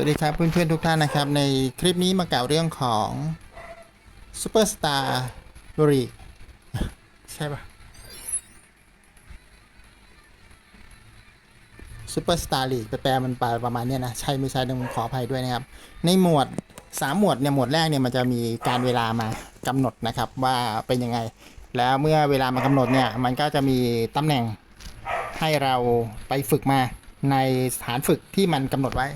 วัสดีครับเพื่อนๆทุกท่านนะครับ ในคลิปนี้มากล่าวเรื่องของซูเปอร์สตาร์ลีใช่ปะซูเปอร์สตาร์ลีกแปลมันไปประมาณเนี้ยนะ ใช่ไม่ใช่ต้องขออภัยด้วยนะครับ ในหมวดสามหมวดเนี่ยหมวดแรกเนี่ยมันจะมีการเวลามากำหนดนะครับว่าเป็นยังไง แล้วเมื่อเวลามากำหนดเนี่ยมันก็จะมีตำแหน่งให้เราไปฝึกมาในฐานฝึกที่มันกำหนดไว้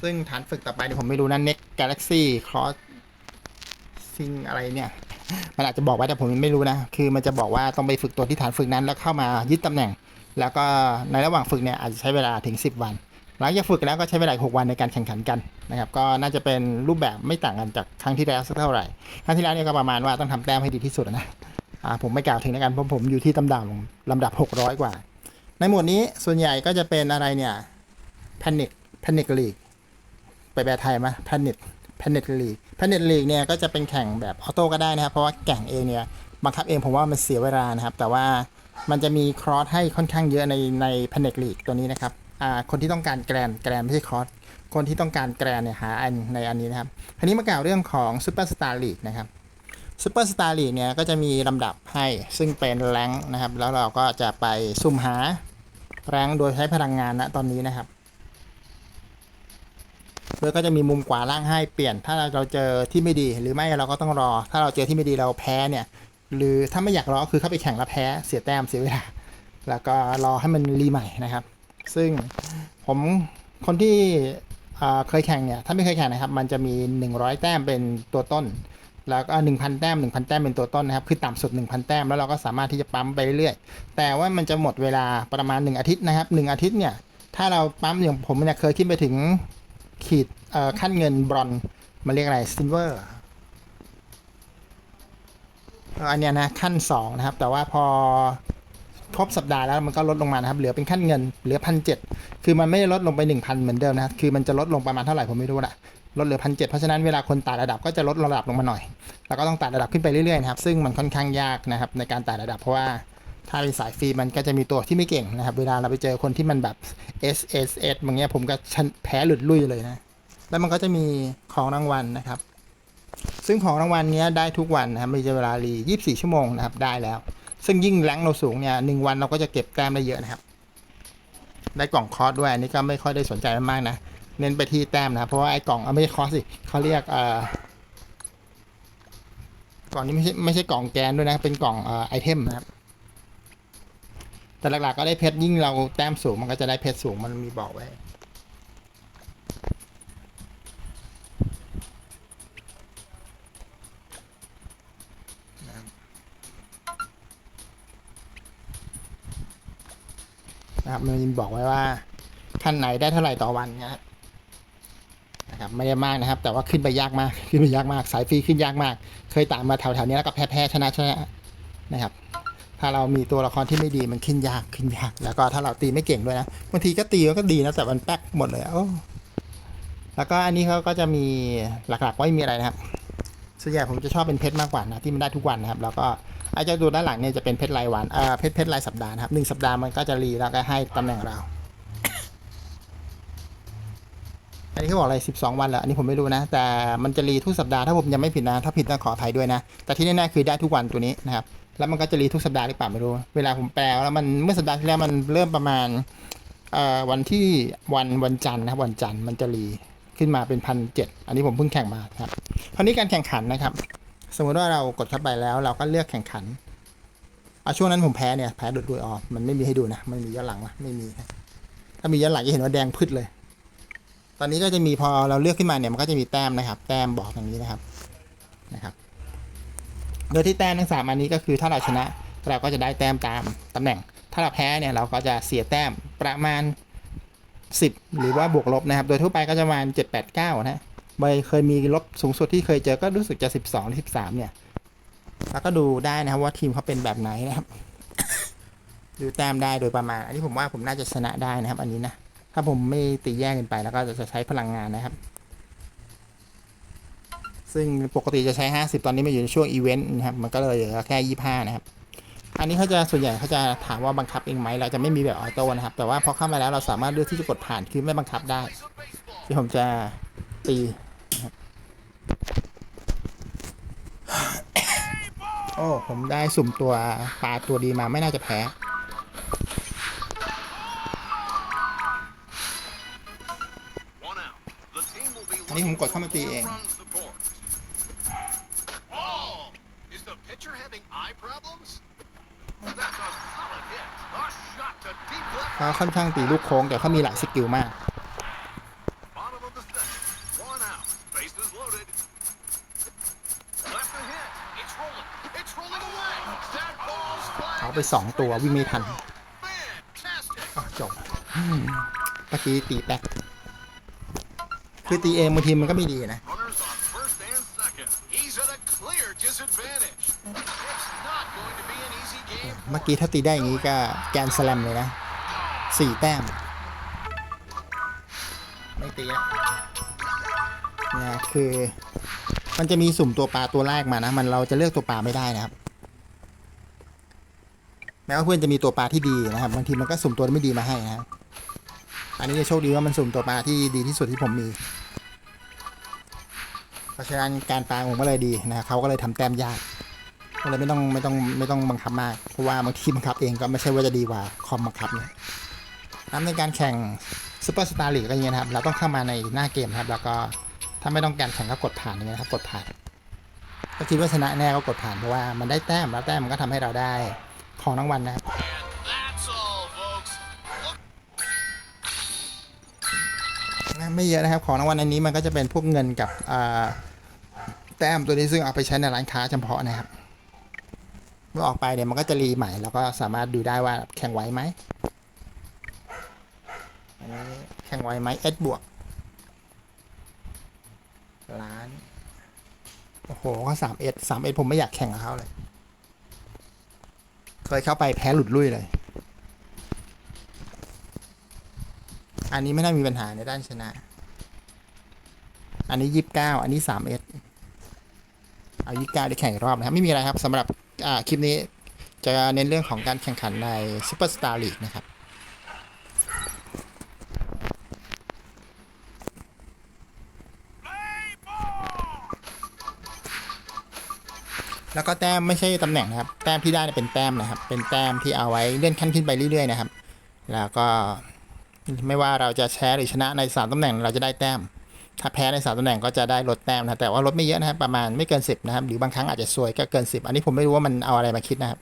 ซึ่งฐานฝึกต่อไปเนี่ยผมไม่รู้นะ Next Galaxy Cross ซิงอะไรเนี่ย มันอาจจะบอกไว้แต่ผมไม่รู้นะ คือมันจะบอกว่าต้องไปฝึกตัวที่ฐานฝึกนั้นแล้วเข้ามายึดตำแหน่ง แล้วก็ในระหว่างฝึกเนี่ยอาจจะใช้เวลาถึง 10 วัน หลังจากฝึกแล้วก็ใช้เวลาอีก6วันในการแข่งขันกันนะครับ ก็น่าจะเป็นรูปแบบไม่ต่างกันจากครั้งที่แล้วสักเท่าไหร่ ครั้งที่แล้วเนี่ยก็ประมาณว่าต้องทำแต้มให้ดีที่สุดนะอ่าผมไม่กล่าวถึงในการเพราะผมอยู่ที่ตำดับลำดับ 600 กว่า ในหมวดนี้ส่วนใหญ่ก็จะเป็นอะไรเนี่ย Panic Panic League ไปแปลไทยไหม Panic Panic League Panic League เนี่ยก็จะเป็นแข่งแบบออโต้ก็ได้นะครับ เพราะว่าแข่งเองเนี่ยบังคับเองผมว่ามันเสียเวลานะครับ แต่ว่ามันจะมีครอสให้ค่อนข้างเยอะในใน Panic League ตัวนี้นะครับอ่าคนที่ต้องการแกรนแกรนไม่ใช่ครอสคนที่ต้องการแกรนเนี่ยหาอันในอันนี้นะครับทีนี้มากล่าวเรื่องของ Super Star League นะครับซูเปอร์สตาร์ลีกเนี่ยก็จะมีลำดับให้ซึ่งเป็นแรงนะครับ แล้วเราก็จะไปสุ่มหาแรงโดยใช้พลังงานนะตอนนี้นะครับ โดยก็จะมีมุมขวาล่างให้เปลี่ยน ถ้าเราเจอที่ไม่ดีหรือไม่เราก็ต้องรอ ถ้าเราเจอที่ไม่ดีเราแพ้เนี่ยหรือถ้าไม่อยากรอคือเข้าไปแข่งแล้วแพ้เสียแต้มเสียเวลา แล้วก็รอให้มันรีใหม่นะครับ ซึ่งผมคนที่เคยแข่งเนี่ยถ้าไม่เคยแข่งนะครับ มันจะมี 100 แต้มเป็นตัวต้น แล้วก็1,000แต้ม1,000แต้มเป็นตัวต้นนะครับคือต่ำสุด 1,000 แต้มแล้วเราก็สามารถที่จะปั๊มไปเรื่อยแต่ว่ามันจะหมดเวลาประมาณ 1 อาทิตย์นะครับ1อาทิตย์เนี่ยถ้าเราปั๊มอย่างผมเนี่ยเคยขึ้นไปถึง ขีดขั้นเงินบรอนมันเรียกอะไรซิลเวอร์อันเนี้ยนะขั้น 2 นะครับ แต่ว่าพอครบสัปดาห์แล้วมันก็ลดลงมานะครับ เหลือเป็นขั้นเงินเหลือพันเคือมันไม่ได้ลดลงไป 1,000 เหมือนเดิมนะค,คือมันจะลดลงประมาณเท่าไหร่ผมไม่รู้ละลดเหลือพันเเพราะฉะนั้นเวลาคนไต่ระดับก็จะลดระดับลงมาหน่อย แล้วก็ต้องไต่ระดับขึ้นไปเรื่อยๆนะครับ ซึ่งมันค่อนข้างยากนะครับในการไต่ระดับเพราะว่า ถ้าเป็นสายฟรีมันก็จะมีตัวที่ไม่เก่งนะครับ เวลาเราไปเจอคนที่มันแบบ S S S บางเงี้ยผมก็แพ้หลุดลุ่ยเลยนะ แล้วมันก็จะมีของรางวัลนะครับ ซึ่งของรางวัลเนี้ยได้ทุกวันนะครับม่ใช่เวลารี24 ชั่วโมงนะครับได้แล้ว ซึ่งยิ่งแรงเราสูงเนี่ยหนึ่งวันเราก็จะเก็บแต้มได้เยอะนะครับ ได้กล่องคอร์สด้วยอันนี้ก็ไม่ค่อยได้สนใจมากนะ เน้นไปที่แต้มนะเพราะว่าไอ้กล่องอไม่ใช่คอร์สสิเขาเรียกเอ่อกล่องนี้ไม่ใช่ไม่ใช่กล่องแกนด้วยนะ เป็นกล่องเอ่อไอเทมนะครับ แต่หลักๆก็ได้เพชรยิ่งเราแต้มสูงมันก็จะได้เพชรสูงมันมีบอกไว้นะครับมันมีบอกไว้ว่าขั้นไหนได้เท่าไหร่ต่อวันนะครับนะครับไม่ได้มากนะครับ แต่ว่าขึ้นไปยากมากขึ้นไปยากมาก สายฟรีขึ้นยากมาก เคยตามมาแถวๆนี้แล้วก็แพ้แพ้ชนะชนะนะครับ ถ้าเรามีตัวละครที่ไม่ดีมันขึ้นยากขึ้นยาก แล้วก็ถ้าเราตีไม่เก่งด้วยนะบางทีก็ตีก็ดีนะแต่มันแป๊กหมดเลยโอ้แล้วก็อันนี้เขาก็จะมีหลักๆว่าไม่มีอะไรนะครับส่วนใหญ่ผมจะชอบเป็นเพชรมากกว่านะที่มันได้ทุกวันนะครับ แล้วก็ไอ้เจ้าตัวด้านหลังเนี่ยจะเป็นเพชรรายวันเอ่อเพชรเพชรรายสัปดาห์นะครับหนึ่งสัปดาห์มันก็จะรีแล้วก็ให้ตำแหน่งเรา อันนี้เขาบอกอะไร 12 วันเหรออันนี้ผมไม่รู้นะ แต่มันจะรีทุกสัปดาห์ถ้าผมยังไม่ผิดนะ ถ้าผิดต้องขออภัยด้วยนะ แต่ที่แน่ๆคือได้ทุกวันตัวนี้นะครับ แล้วมันก็จะรีทุกสัปดาห์หรือเปล่าไม่รู้ เวลาผมแปลแล้วมันเมื่อสัปดาห์ที่แล้วมันเริ่มประมาณวันที่วันวันจันทร์นะวันจันทร์มันจะรีขึ้นมาเป็นพันเจ็ดอันนี้ผมเพิ่งแข่งมาครับคราวนี้การแข่งขันนะครับ สมมติว่าเรากดเข้าไปแล้วเราก็เลือกแข่งขันเอาช่วงนั้นผมแพ้เนี่ยแพ้ดุดดุยออกมันไม่มีให้ดูนะไม่มีย้อนหลังนะไม่มีนะถ้ามีย้อนหลังจะเห็นว่าแดงพืดเลย ตอนนี้ก็จะมีพอเราเลือกขึ้นมาเนี่ยมันก็จะมีแต้มนะครับ แต้มบอกอย่างนี้นะครับนะครับ โดยที่แต้มทั้งสามอันนี้ก็คือถ้าเราชนะเราก็จะได้แต้มตามตำแหน่ง ถ้าเราแพ้เนี่ยเราก็จะเสียแต้มประมาณ 10 หรือว่าบวกลบนะครับ โดยทั่วไปก็จะประมาณ7 8 9 นะใบเคยมีลบสูงสุดที่เคยเจอก็รู้สึกจะ 12หรือ13 เนี่ย แล้วก็ดูได้นะครับว่าทีมเขาเป็นแบบไหนนะครับ ดูแต้มได้โดยประมาณ อันนี้ผมว่าผมน่าจะชนะได้นะครับ อันนี้นะ ถ้าผมไม่ตีแย่งกันไปแล้วก็จะใช้พลังงานนะครับ ซึ่งปกติจะใช้ 50 ตอนนี้มาอยู่ในช่วงอีเวนต์นะครับมันก็เลยเหลือแค่ 25 นะครับ อันนี้เขาจะส่วนใหญ่เขาจะถามว่าบังคับเองไหมเราจะไม่มีแบบออโต้นะครับ แต่ว่าพอเข้ามาแล้วเราสามารถเลือกที่จะกดผ่านคือไม่บังคับได้ ที่ผมจะตีนะครับโอ้ผมได้สุ่มตัวปลาตัวดีมาไม่น่าจะแพ้อันนี้ผมกดเข้ามาตีเอง เขาค่อนข้างตีลูกโค้งแต่เขามีหลายสกิลมาก เขาไปสองตัววิ่งไม่ทันจบเมื่อกี้ตีแตกคือตีเองบางทีมันก็ไม่ดีนะเมื่อกี้ถ้าตีได้อย่างนี้ก็แกนสแลมเลยนะ สี่แต้ม ไม่ตีละเนี่ยคือ มันจะมีสุ่มตัวปลาตัวแรกมานะ มันเราจะเลือกตัวปลาไม่ได้นะครับ แม้ว่าเพื่อนจะมีตัวปลาที่ดีนะครับ บางทีมันก็สุ่มตัวไม่ดีมาให้นะครับอันนี้จะโชคดีว่ามันสุ่มตัวปลาที่ดีที่สุดที่ผมมี เพราะฉะนั้นการปลาผมก็เลยดีนะครับเขาก็เลยทำแต้มยากก็เลยไม่ต้องไม่ต้องไม่ต้องบังคับมาก เพราะว่าบางทีบังคับเองก็ไม่ใช่ว่าจะดีกว่าคอมบังคับนะน้ำในการแข่งซูเปอร์สตาร์ลีกอย่างเงี้ยครับ เราต้องเข้ามาในหน้าเกมครับ แล้วก็ถ้าไม่ต้องการแข่งก็กดผ่านอย่างเงี้ยนะครับ กดผ่าน ก็คิดว่าชนะแน่ก็กดผ่านเพราะว่ามันได้แต้มแล้วแต้มมันก็ทำให้เราได้ของรางวัลนะครับ ไม่เยอะนะครับ ของรางวัลอันนี้มันก็จะเป็นพวกเงินกับแต้มตัวนี้ซึ่งเอาไปใช้ในร้านค้าเฉพาะนะครับเมื่อออกไปเนี่ยมันก็จะรีใหม่ แล้วก็สามารถดูได้ว่าแข่งไหวไหม อันนี้แข่งไวไหมเอสบวกล้าน โอ้โห ก็สามเอสสามเอสผมไม่อยากแข่งกับเขาเลย เคยเข้าไปแพ้หลุดลุ่ยเลย อันนี้ไม่น่ามีปัญหาในด้านชนะ อันนี้ยี่สิบเก้าอันนี้สามเอสเอายี่สิบเก้าได้แข่งรอบนะครับ ไม่มีอะไรครับสำหรับคลิปนี้จะเน้นเรื่องของการแข่งขันใน Super Star League นะครับ แล้วก็แต้มไม่ใช่ตำแหน่งนะครับ แต้มที่ได้เป็นแต้มนะครับ เป็นแต้มที่เอาไว้เลื่อนขั้นขึ้นไปเรื่อยๆนะครับ แล้วก็ไม่ว่าเราจะแชร์หรือชนะในสามตำแหน่งเราจะได้แต้ม ถ้าแพ้ในสามตำแหน่งก็จะได้ลดแต้มนะแต่ว่าลดไม่เยอะนะครับประมาณไม่เกินสิบนะครับหรือบางครั้งอาจจะซวยก็เกินสิบอันนี้ผมไม่รู้ว่ามันเอาอะไรมาคิดนะครับ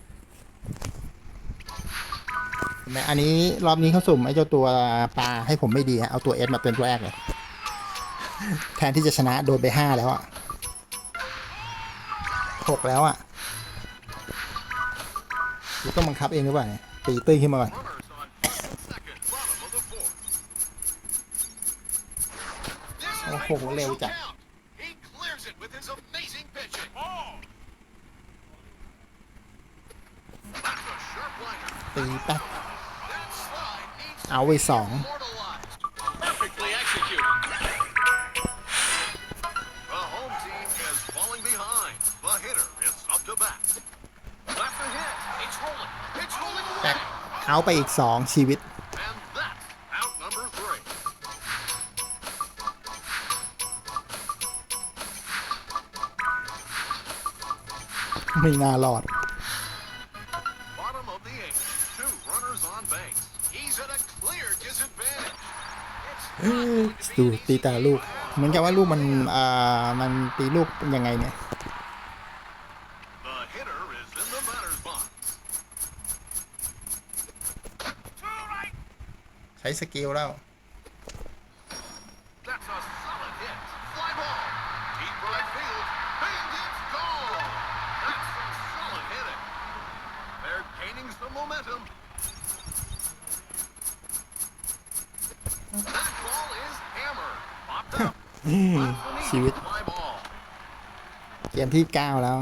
เนไหมอันนี้รอบนี้เขาสุ่มไอ้เจ้าตัวปลาให้ผมไม่ดีฮะเอาตัวเอสมาเป็นตัวแรกเลยแทนที่จะชนะโดนไปห้าแล้วอะ หกแล้วอะต้องบังคับเองหรือเปล่าตีตื้นขึ้นมาก่อนโอ้โหเร็วจัดตีแป๊บเอาไปสอง เอาไปอีกสองชีวิต And that's out number three. ไม่น่ารอด Bottom of the eighth. Two runners on base. He's at a clear disadvantage. It's เอ้ยดูตีแต่ละลูก เหมือนกับว่าลูกมันอ่ามันตีลูกเป็นยังไงเนี่ย hammered. Popped up. อืม That's ชีวิต an easy fly ball. เกมที่เก้าแล้ว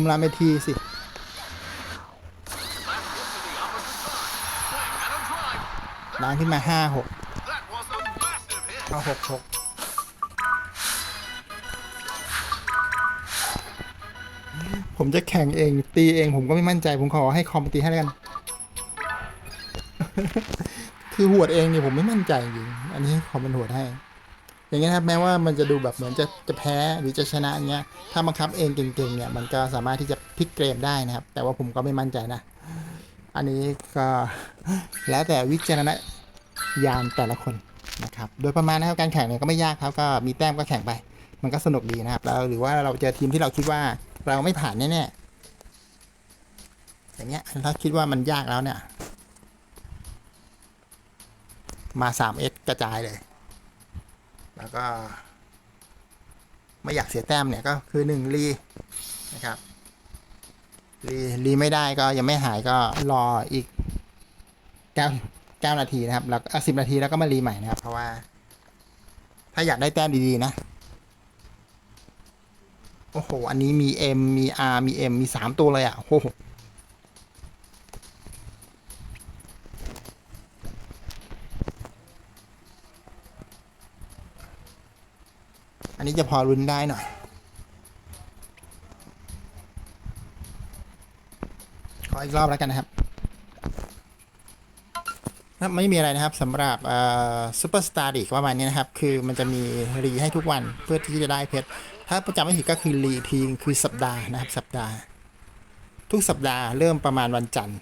มลาเมทีสิ ล้างขึ้นมาห้าหกเอาหกหกผมจะแข่งเอง ตีเองผมก็ไม่มั่นใจ ผมขอให้คอมตีให้แล้วกัน คือหวดเองเนี่ยผมไม่มั่นใจจริง อันนี้คอมมันหวดให้ อย่างเงี้ยครับแม้ว่ามันจะดูแบบเหมือนจะจะแพ้หรือจะชนะอย่างเงี้ยถ้าบังคับเองเก่งๆเนี่ยมันก็สามารถที่จะพลิกเกมได้นะครับ แต่ว่าผมก็ไม่มั่นใจนะ อันนี้ก็แล้วแต่วิจารณญาณแต่ละคนนะครับโดยประมาณนะครับการแข่งเนี่ยก็ไม่ยากครับ ก็มีแต้มก็แข่งไป มันก็สนุกดีนะครับแล้วหรือว่าเราเจอทีมที่เราคิดว่าเราไม่ผ่านแน่ๆอย่างเงี้ยถ้าคิดว่ามันยากแล้วเนี่ยมา 3S กระจายเลย แล้วก็ ไม่อยากเสียแต้มเนี่ยก็คือหนึ่งรีนะครับรีรีไม่ได้ก็ยังไม่หายก็รออีกเก้าเก้านาทีนะครับ แล้วสิบนาทีแล้วก็มารีใหม่นะครับ เพราะว่า ถ้าอยากได้แต้มดีๆนะ โอ้โห อันนี้มี M มี R มี M มีสามตัวเลยอะโอ้โห นนี้จะพอรุนได้หน่อย ขออีกรอบแล้วกันนะครับครับไม่มีอะไรนะครับสำหรับซูเปอร์สตาร์ดิประมาณนี้นะครับ คือมันจะมีรีให้ทุกวันเพื่อที่จะได้เพชร ถ้าประจำไม่ผิดก็คือรีทีคือสัปดาห์นะครับ สัปดาห์ ทุกสัปดาห์เริ่มประมาณวันจันทร์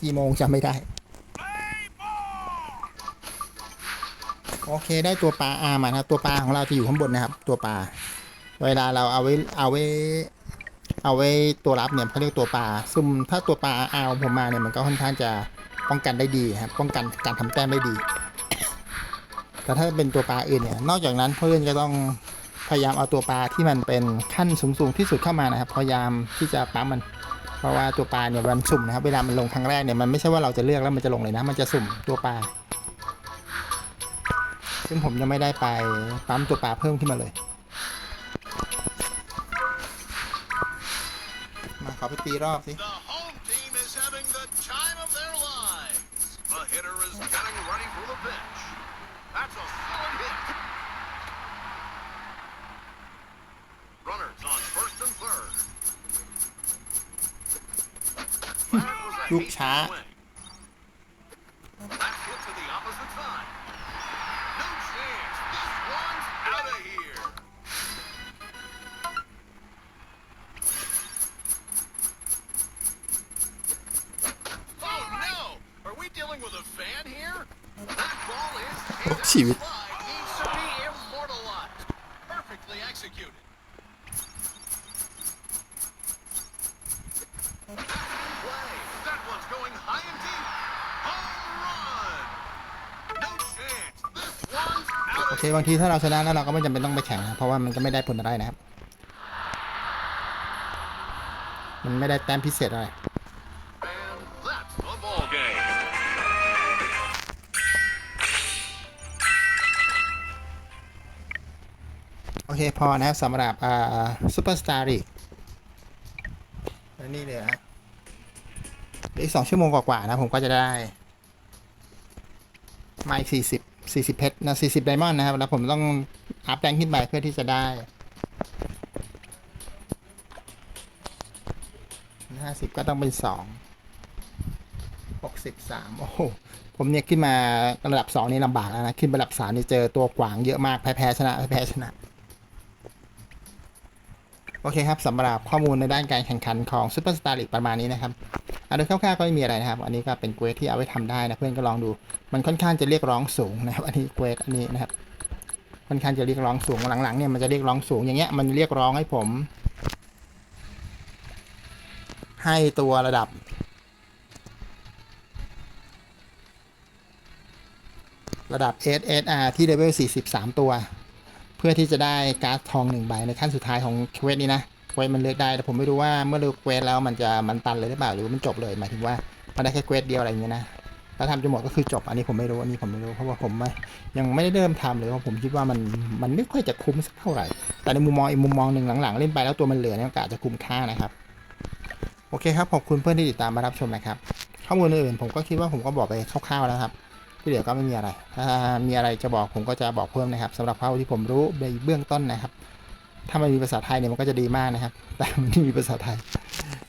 กี่โมงจำไม่ได้ โอเคได้ตัวปลาอามาครับ ตัวปลาของเราจะอยู่ข้างบนนะครับ ตัวปลาเวลาเราเอาไว้เอาไว้ เอาไว้ตัวรับเนี่ยเขาเรียกตัวปลาซุ่มถ้าตัวปลาอาผมมาเนี่ยมันก็ค่อนข้างจะป้องกันได้ดีครับ ป้องกันการทำแต้มได้ดี แต่ถ้าเป็นตัวปลาอื่นเนี่ยนอกจากนั้นเพื่อนจะต้องพยายามเอาตัวปลาที่มันเป็นขั้นสูงๆที่สุดเข้ามานะครับ พยายามที่จะปั๊มมัน เพราะว่าตัวปลาเนี่ยมันสุ่มนะครับ เวลามันลงครั้งแรกเนี่ยมันไม่ใช่ว่าเราจะเลือกแล้วมันจะลงเลยนะ มันจะสุ่มตัวปลา ซึ่งผมยังไม่ได้ไปปั๊มตัวปลาเพิ่มขึ้นมาเลย มาขอไปตีรอบสิ The home team is having the time of their lives. The hitter is getting ready for the pitch. That's a solid hit. Runners on first and third. That was a ลูก hasty ช้า This one's out โอเค บางทีถ้าเราชนะแล้วเราก็ไม่จำเป็นต้องไปแข่งนะเพราะว่ามันก็ไม่ได้ผลอะไรนะครับ มันไม่ได้แต้มพิเศษอะไร เคพอนะครับสำหรับอ่าซูเปอร์สตาร์ลีกแล้วนี่เลยนะอีกสองชั่วโมงกว่าๆนะผมก็จะได้มาอีกสี่สิบสี่สิบเพชรนะสี่สิบไดมอนด์นะครับ แล้วผมต้องอัพแรงขึ้นไปเพื่อที่จะได้ห้าสิบก็ต้องเป็นสองหกสิบสามโอ้โหผมเนี่ยขึ้นมาระดับสองนี่ลำบากแล้วนะ ขึ้นไประดับสามนี่เจอตัวกวางเยอะมากแพ้ชนะแพ้ชนะ โอเคครับสำหรับข้อมูลในด้านการแข่งขันของซูเปอร์สตาร์ลีกประมาณนี้นะครับอันโดยคร่าวๆก็ไม่มีอะไรนะครับ อันนี้ก็เป็นเกวทที่เอาไว้ทำได้นะเพื่อนก็ลองดู มันค่อนข้างจะเรียกร้องสูงนะครับ อันนี้เกวทอันนี้นะครับ ค่อนข้างจะเรียกร้องสูงหลังๆเนี่ยมันจะเรียกร้องสูงอย่างเงี้ยมันเรียกร้องให้ผม ให้ตัวระดับ ระดับ SSR ที่เลเวล43 ตัว เพื่อที่จะได้การ์ดทองหนึ่งใบในขั้นสุดท้ายของเควสนี้นะเควสมันเลือกได้แต่ผมไม่รู้ว่าเมื่อเลือกเควสแล้วมันจะมันตันเลยหรือเปล่าหรือมันจบเลยหมายถึงว่ามันได้แค่เควสเดียวอะไรอย่างเงี้ยนะถ้าทำจนหมดก็คือจบอันนี้ผมไม่รู้อันนี้ผมไม่รู้เพราะว่าผมไม่ยังไม่ได้เริ่มทำเลยเพราะผมคิดว่ามันมันไม่ค่อยจะคุ้มสักเท่าไหร่ แต่ในมุมมองอีกมุมมองหนึ่งหลังๆเล่นไปแล้วตัวมันเหลือเนี่ยกาจจะคุ้มค่านะครับโอเคครับขอบคุณเพื่อนที่ติดตามมารับชมนะครับข้อมูลอื่นผมก็คิดว่าผมก็บอกไปคร่าวๆแล้วครับ ที่เหลือก็ไม่มีอะไร ถ้ามีอะไรจะบอกผมก็จะบอกเพิ่มนะครับสำหรับเท่าที่ผมรู้ในเบื้องต้นนะครับ ถ้ามันมีภาษาไทยเนี่ยมันก็จะดีมากนะครับ แต่มันไม่มีภาษาไทย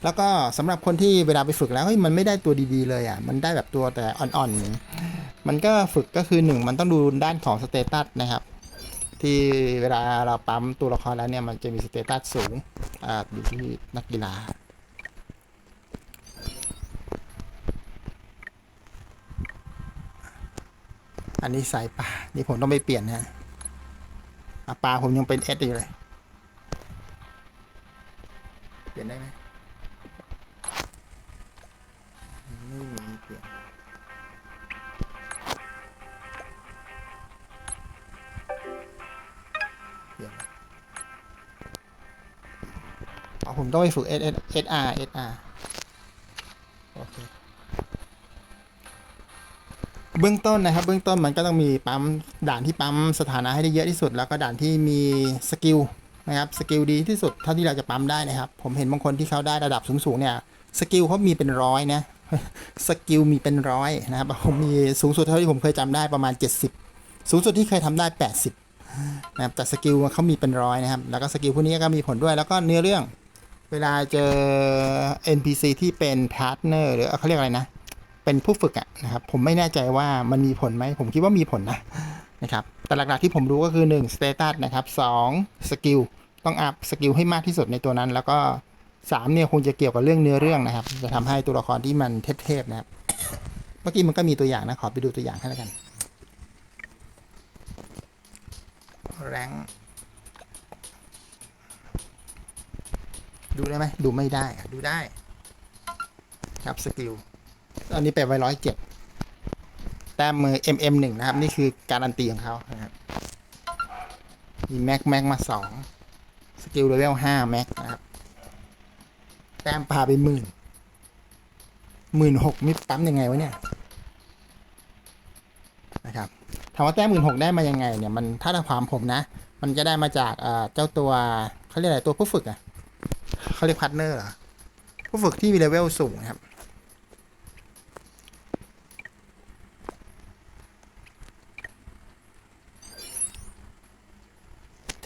แล้วก็สำหรับคนที่เวลาไปฝึกแล้วเฮ้ยมันไม่ได้ตัวดีๆเลยอะมันได้แบบตัวแต่อ่อนๆ มันก็ฝึกก็คือหนึ่งมันต้องดูด้านของสเตตัสนะครับที่เวลาเราปั๊มตัวละครแล้วเนี่ยมันจะมีสเตตัสสูงอ,อยู่ที่นักกีฬา อันนี้สายป่านี่ผมต้องไปเปลี่ยนนะปลาผมยังเป็นเอสอยู่เลย เปลี่ยนได้ไหมไม่มีเปลี่ยนเปลี่ยนอ๋อผมต้องไปฝึก S S S R S R โอสอาร์ เบื้องต้นนะครับ เบื้องต้นมันก็ต้องมีปั๊มด่านที่ปั๊มสถานะให้ได้เยอะที่สุด แล้วก็ด่านที่มีสกิลนะครับสกิลดีที่สุดเท่าที่เราจะปั๊มได้นะครับ ผมเห็นบางคนที่เขาได้ระดับสูงๆเนี่ยสกิลเขามีเป็นร้อยนะสกิลมีเป็นร้อยนะครับผมมีสูงสุดเท่าที่ผมเคยจำได้ประมาณ 70 สูงสุดที่เคยทำได้ 80นะครับแต่สกิลเขามีเป็นร้อยนะครับ แล้วก็สกิลพวกนี้ก็มีผลด้วยแล้วก็เนื้อเรื่อง เวลาเจอ NPC ที่เป็นพาร์ทเนอร์หรือเขาเรียกอะไรนะ เป็นผู้ฝึกอะนะครับผมไม่แน่ใจว่ามันมีผลไหมผมคิดว่ามีผลนะนะครับแต่หลักๆที่ผมรู้ก็คือ1 status นะครับ2สกิลต้องอัพสกิลให้มากที่สุดในตัวนั้น แล้วก็3เนี่ยคงจะเกี่ยวกับเรื่องเนื้อเรื่องนะครับ จะทำให้ตัวละครที่มันเทพๆนะครับเมื่อกี้มันก็มีตัวอย่างนะขอไปดูตัวอย่างให้แล้วกันแรงดูได้ไหมดูไม่ได้ดูได้ครับสกิล อันนี้ไปไว้ร้อยเจ็ดแต้มมือ MM หนึ่งนะครับ นี่คือการันตีของเขานะครับ มีแม็กแม็กมาสองสกิลเลเวลห้าแม็กนะครับ แต้มพาไปหมื่นหมื่นหกมิปั๊มยังไงวะเนี่ยนะครับถามว่าแต้มหมื่นหกได้มายังไงเนี่ยมันถ้าตามความผมนะ มันจะได้มาจากเอ่อเจ้าตัวเขาเรียกอะไรตัวผู้ฝึกอะเขาเรียกพาร์ทเนอร์เหรอผู้ฝึกที่มีเลเวลสูงนะครับ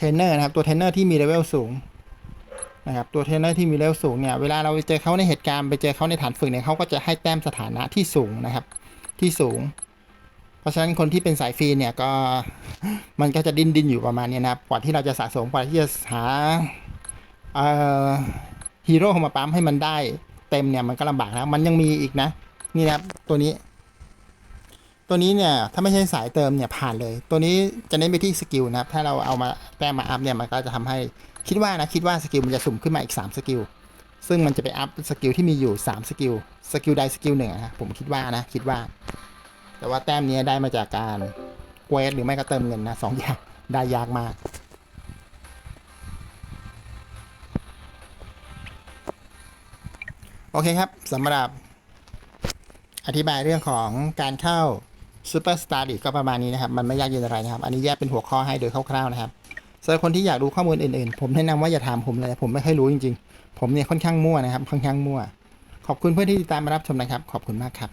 ทรนเนอร์นะครับตัวเทรนเนอร์ที่มีเลเวลสูงนะครับตัวเทรนเนอร์ที่มีเลเวลสูงเนี่ยเวลาเราไปเจอเขาในเหตุการณ์ไปเจอเขาในฐานฝึกเนี่ยเขาก็จะให้แต้มสถานะที่สูงนะครับที่สูง เพราะฉะนั้นคนที่เป็นสายฟรีเนี่ยก็มันก็จะดิ้นดินอยู่ประมาณนี้นะครับกว่าที่เราจะสะสมกว่าที่จะหาฮีโร่มาปั๊มให้มันได้เต็มเนี่ยมันก็ลำบากนะมันยังมีอีกนะนี่นะครับตัวนี้ ตัวนี้เนี่ยถ้าไม่ใช่สายเติมเนี่ยผ่านเลย ตัวนี้จะเน้นไปที่สกิลนะครับถ้าเราเอามาแต้มมาอัพเนี่ยมันก็จะทำให้คิดว่านะคิดว่าสกิลมันจะสุ่มขึ้นมาอีก 3 สกิลซึ่งมันจะไปอัพสกิลที่มีอยู่ 3 สกิลสกิลใดสกิลหนึ่งนะผมคิดว่านะคิดว่า แต่ว่าแต้มนี้ได้มาจากการเควสหรือไม่ก็เติมเงินนะสองอย่างได้ยากมากโอเคครับสำหรับอธิบายเรื่องของการเข้า ซูเปอร์สตาร์ดิก็ประมาณนี้นะครับ มันไม่ยากเย็นอะไรนะครับ อันนี้แยกเป็นหัวข้อให้โดยคร่าวๆนะครับสำหรับคนที่อยากรู้ข้อมูลอื่นๆ ผมแนะนำว่าอย่าถามผมเลย ผมไม่ค่อยรู้จริงๆ ผมเนี่ยค่อนข้างมั่วนะครับ ค่อนข้างมั่ว ขอบคุณเพื่อนที่ติดตามมารับชมนะครับ ขอบคุณมากครับ